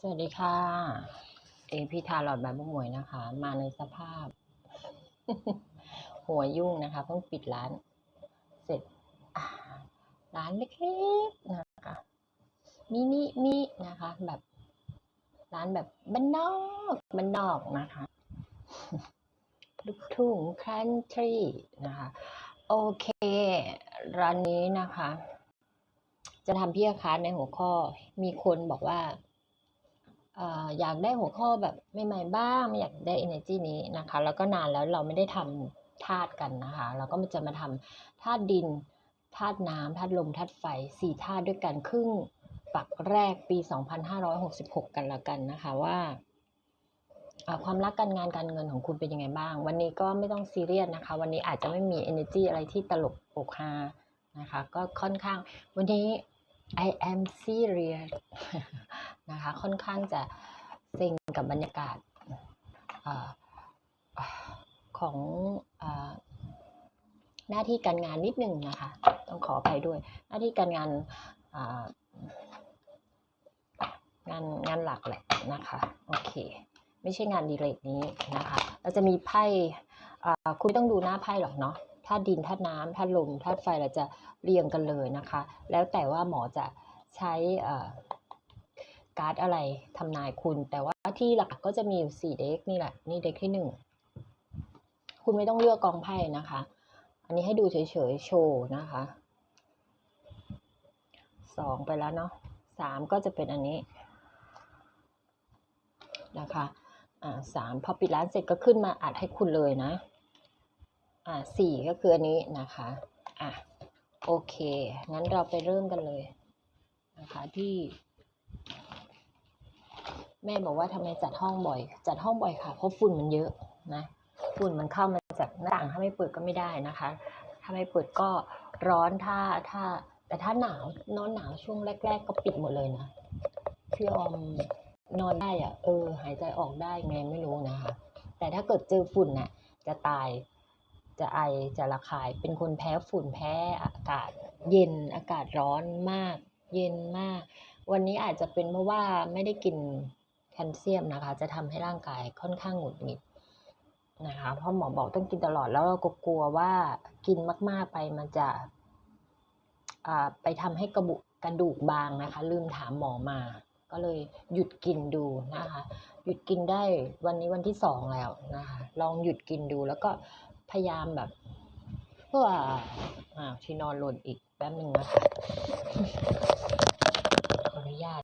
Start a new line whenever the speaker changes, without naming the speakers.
สวัสดีค่ะ เอพิธาหลอดแบบมุกหมวยนะคะ มาในสภาพ หัวยุ่งนะคะเพิ่งปิดร้าน เสร็จร้านเล็กๆนะคะมินิมินะคะ แบบ ร้านแบบบ้านนอกบ้านนอกนะคะลูกทุ่งคันทรีนะคะ โอเค ร้านนี้นะคะ จะทำพี่อาคาในหัวข้อมีคนบอกว่า อยากได้หัวข้อแบบใหม่ๆบ้างไม่อยากได้ energy นี้นะคะ แล้วก็นานแล้วเราไม่ได้ทำธาตุกันนะคะ เราก็จะมาทำธาตุดินธาตุน้ำธาตุลมธาตุไฟสี่ธาตุด้วยกันครึ่งปักแรกปี 2566 กันละกันนะคะว่าอ่าความรักการงานการเงินของคุณเป็นยังไงบ้าง วันนี้ก็ไม่ต้องซีเรียสนะคะ วันนี้อาจจะไม่มี energy อะไรที่ตลกโปกฮานะคะ ก็ค่อนข้าง วันนี้ I am serious นะคะ ค่อนข้างจะซ็งกับบรรยากาศอของอหน้าที่การงานนิดนึงนะคะ ต้องขออภัยด้วย หน้าที่การงานงานงานหลักแหละนะคะ โอเค ไม่ใช่งานดีเลกนี้นะคะ เราจะมีไพ่คุณต้องดูหน้าไพ่หรอกเนาะธาตุดินธาตุน้ำธาตุลมธาตุไฟเราจะเรียงกันเลยนะคะ แล้วแต่ว่าหมอจะใช้อ่า การ์ดอะไรทำนายคุณ แต่ว่าที่หลักก็จะมีอยู่สี่เด็กนี่แหละ นี่เด็กที่หนึ่งคุณไม่ต้องเลือกกองไพ่นะคะ อันนี้ให้ดูเฉยๆโชว์นะคะสองไปแล้วเนาะสามก็จะเป็นอันนี้นะคะ อ่าสามพอปิดร้านเสร็จก็ขึ้นมาอัดให้คุณเลยนะ อ่าสี่ก็คืออันนี้นะคะ อะโอเค งั้นเราไปเริ่มกันเลยนะคะที่ แม่บอกว่าทำไมจัดห้องบ่อย จัดห้องบ่อยค่ะ เพราะฝุ่นมันเยอะนะ ฝุ่นมันเข้ามาจากหน้าต่างถ้าไม่เปิดก็ไม่ได้นะคะ ถ้าไม่เปิดก็ร้อนถ้าถ้า แต่ถ้าหนาวนอนหนาวช่วงแรก ๆ ก็ปิดหมดเลยนะพี่ออมนอนได้อะเออ หายใจออกได้ไงไม่รู้นะคะ แต่ถ้าเกิดเจอฝุ่นน่ะ จะตายจะไอจะระคายเป็นคนแพ้ฝุ่นแพ้อากาศ เย็นอากาศร้อนมาก เย็นมาก วันนี้อาจจะเป็นเพราะว่าไม่ได้กิน แคลเซียมนะคะ จะทำให้ร่างกายค่อนข้างหงุดหงิดนะคะเพราะหมอบอกต้องกินตลอดแล้วเราก็กลัวว่ากินมาก ๆไปมันจะไปทำให้กระบุกระดูกบางนะคะ ลืมถามหมอมา ก็เลยหยุดกินดูนะคะ หยุดกินได้วันนี้วันที่สองแล้วนะคะ ลองหยุดกินดูแล้วก็พยายามแบบเพื่ออ่าที่นอนหล่นอีกแป๊บหนึ่งนะคะขออนุญาต